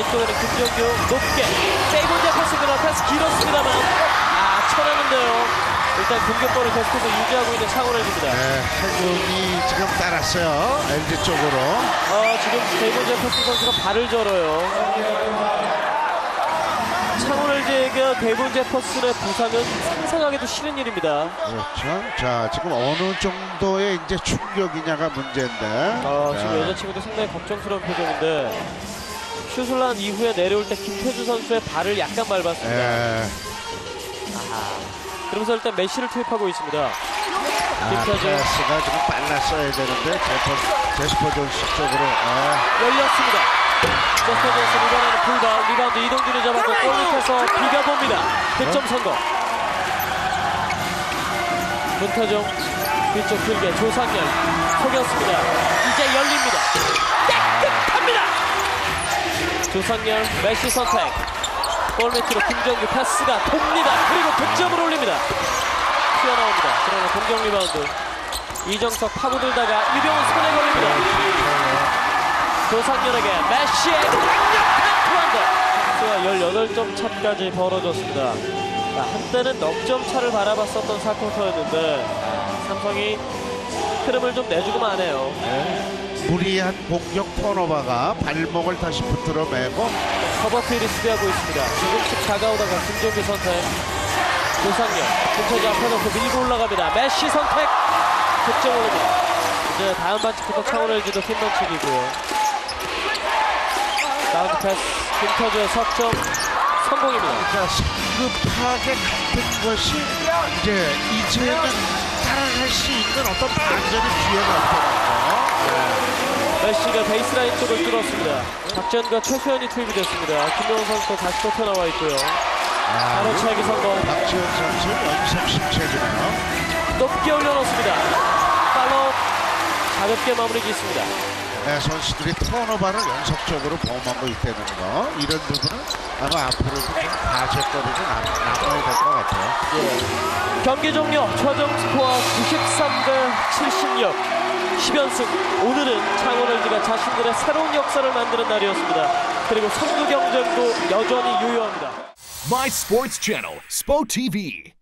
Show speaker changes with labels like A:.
A: 앞쪽에는 김정규 높게 세이본제 패스 그러 패스 길었습니다만 아 쳐내는데요. 일단 공격권을 계속해서 유지하고 있는 창원을입니다.
B: 네, 태국이 지금 따랐어요. LG 쪽으로.
A: 아, 지금 세이본제 패스 선수가 발을 절어요. 창원을제가 대본 제퍼슨의 부상은 상상하기도 싫은 일입니다.
B: 그렇죠. 자, 지금 어느 정도의 이제 충격이냐가 문제인데.
A: 아, 지금
B: 자,
A: 여자친구도 상당히 걱정스러운 표정인데 슛을 한 이후에 내려올 때 김태주 선수의 발을 약간 밟았습니다.
B: 예.
A: 그러면서 일단 메시를 투입하고 있습니다.
B: 아,
A: 김태주
B: 패스가 지금 빨랐어야 되는데 제스퍼, 제스퍼 존스 쪽으로. 아,
A: 열렸습니다. 제스퍼 존스 이번에는 불발 리바운드 이동준이 잡았고 골 밑에서 비벼봅니다. 득점 성공. 문태종 뒤쪽 길게 조상열 속였습니다. 이제 열립니다. 깨끗합니다. 조상열 메시 선택. 골 밑으로 김정규 패스가 돕니다. 그리고 득점을 올립니다. 튀어나옵니다. 그러나 공격 리바운드. 이정석 파고들다가 이병헌 손에 걸립니다. 조상열에게 메시의 강력한 투한점. 선수가 18점 차까지 벌어졌습니다. 자, 한때는 넉점 차를 바라봤었던 사쿼터였는데 삼성이 흐름을 좀 내주고 마네요.
B: 무리한 공격 턴오버가 발목을 다시 붙들어 매고
A: 커버필이 수비하고 있습니다. 지금 14가오다가 김종규 선택. 조상열, 김태주 앞에 놓고 밀고 올라갑니다. 메시 선택. 득점 올립니다. 이제 다음 반칙부터 창원을 지도 핀 반칙이고요. 다운드 패스, 김태주의 석점 성공입니다.
B: 자, 성급하게 같은 것이 이제 이제는 따라갈 수 있는 어떤 반전의 기회가 거.
A: 메시가 베이스라인 쪽을 뚫었습니다. 박지현과 최수현이 투입이 됐습니다. 김명훈 선수도 다시 또 튀어나와 있고요.
B: 아,
A: 바로 차기 성공.
B: 박지원 선수 연속 실책이네요.
A: 높게 올려놓습니다. 팔로우 가볍게 마무리 짓습니다.
B: 네, 선수들이 턴오버를 연속적으로 범하고 있다는 거 이런 부분은 아마 앞으로도 좀 가시거리로 남아야 될 것 같아요.
A: 예. 경기 종료 최종 스코어 93대 76 10연승 오늘은 창원LG가 자신들의 새로운 역사를 만드는 날이었습니다. 그리고 선두 경쟁도 여전히 유효합니다.
C: My Sports Channel, SPO TV.